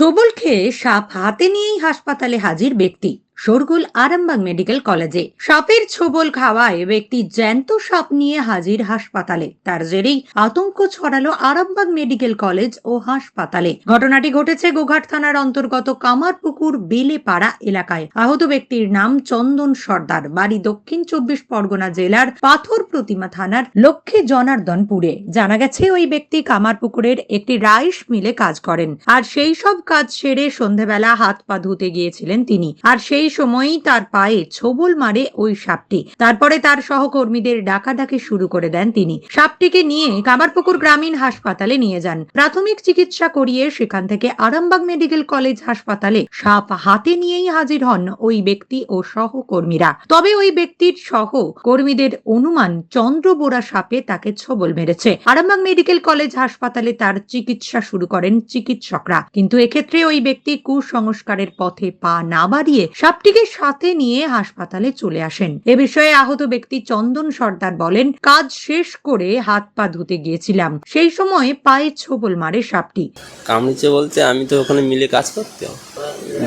ছোবল খেয়ে সাপ হাতে নিয়েই হাসপাতালে হাজির ব্যক্তি। শোরগোল আরামবাগ মেডিকেল কলেজে। সাপের ছোবল খাওয়ায় ব্যক্তি জ্যান্ত সাপ নিয়ে হাজির হাসপাতালে। তার জেরেই আতঙ্ক ছড়ালো আরামবাগ মেডিকেল কলেজ ও হাসপাতালে। ঘটনাটি ঘটেছে গোঘাট থানার অন্তর্গত কামারপুকুর বেলেপাড়া এলাকায়। আহত ব্যক্তির নাম চন্দন সর্দার। বাড়ি দক্ষিণ চব্বিশ পরগনা জেলার পাথর প্রতিমা থানার লক্ষ্মী জনার্দনপুরে। জানা গেছে, ওই ব্যক্তি কামারপুকুরের একটি রাইস মিলে কাজ করেন। আর সেই সব কাজ সেরে সন্ধেবেলা হাত পা ধুতে গিয়েছিলেন তিনি। আর সেই সময়ই তার পায়ে ছোবল মারে ওই সাপটি। তারপরে তার সহকর্মীদের ডাকাডাকি শুরু করে দেন তিনি। সাপটিকে নিয়ে কামারপুকুর গ্রামীণ হাসপাতালে নিয়ে যান। প্রাথমিক চিকিৎসা করিয়ে সেখান থেকে আরামবাগ মেডিকেল কলেজ হাসপাতালে সাপ হাতে নিয়েই হাজির হন ওই ব্যক্তি ও সহকর্মীরা। তবে ওই ব্যক্তির সহ কর্মীদের অনুমান চন্দ্রবোরা সাপে তাকে ছোবল মেরেছে। আরামবাগ মেডিকেল কলেজ হাসপাতালে তার চিকিৎসা শুরু করেন চিকিৎসকরা। কিন্তু এক্ষেত্রে ওই ব্যক্তি কুসংস্কারের পথে পা না বাড়িয়ে সাপটিকে সাথে নিয়ে হাসপাতালে চলে আসেন। এ বিষয়ে আহত ব্যক্তি চন্দন সর্দার বলেন, কাজ শেষ করে হাত পা ধুতে গিয়েছিলাম। সেই সময় পায়ে ছোবল মারে সাপটি। কামড়েছে বলতে আমি তো ওখানে মিলে কাজ করতাম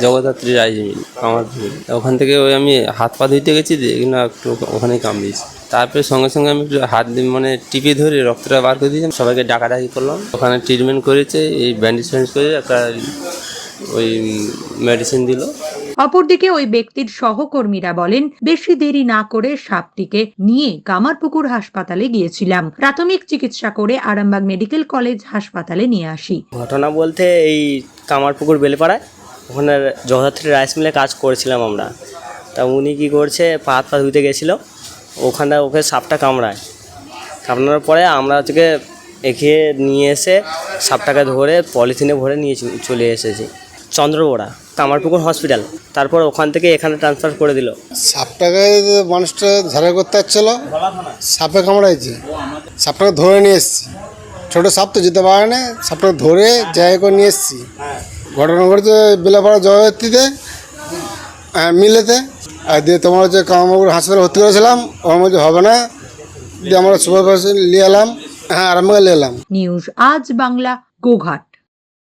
জগদ্ধাত্রী রাইজমিল আমার ওখান থেকে ওই আমি হাত পা ধুইতে গেছি না একটু ওখানেই কামড়িয়েছি। তারপরে সঙ্গে সঙ্গে আমি হাত মানে টিপে ধরে রক্তটা বার করে দিয়েছিলাম সবাইকে ডাকাডাকি করলাম। ওখানে ট্রিটমেন্ট করেছে, এই ব্যান্ডেজ ফ্যান্ডেজ করে একটা ওই মেডিসিন দিল। অপরদিকে ওই ব্যক্তির সহকর্মীরা বলেন, বেশি দেরি না করে সাপটিকে নিয়ে কামারপুকুর হাসপাতালে গিয়েছিলাম। প্রাথমিক চিকিৎসা করে আরামবাগ মেডিকেল কলেজ হাসপাতালে নিয়ে আসি। ঘটনা বলতে এই কামারপুকুর বেলেপাড়ায় ওখানে জগদ্ধাত্রী রাইস মিলে কাজ করেছিলাম আমরা। তা উনি কী করছে, পা হাত পা ধুতে গেছিল ওখানে ওকে সাপটা কামড়ায়। কামড়ানোর পরে আমরা হচ্ছে এগিয়ে নিয়ে এসে সাপটাকে ধরে পলিথিনে ভরে নিয়ে চলে এসেছি। চন্দ্রবোড়া কামারপুকুর হসপিটাল। তারপর ওখান থেকে এখানে ট্রান্সফার করে দিল। সাপটাকে মানুষটা ঝাড়াই করতে যাচ্ছিল সাপে কামড়াইছে। সাপটাকে ধরে নিয়ে এসেছি। ছোটো সাপ তো যেতে পারে না সাপটাকে ধরে জায়গা করে নিয়ে এসেছি। ঘটনা ঘটেছে বেলাপাড়া জয়ত্রীতে মিলেতে আর দিয়ে তোমার হচ্ছে কামারপুর হাসপাতালে ভর্তি করেছিলাম ওর মধ্যে হবে না। দিয়ে আমরা সুপারভাইজার নিয়ে এলাম হ্যাঁ আরামবাগে নিয়ে এলাম। নিউজ আজ বাংলা গোঘাট।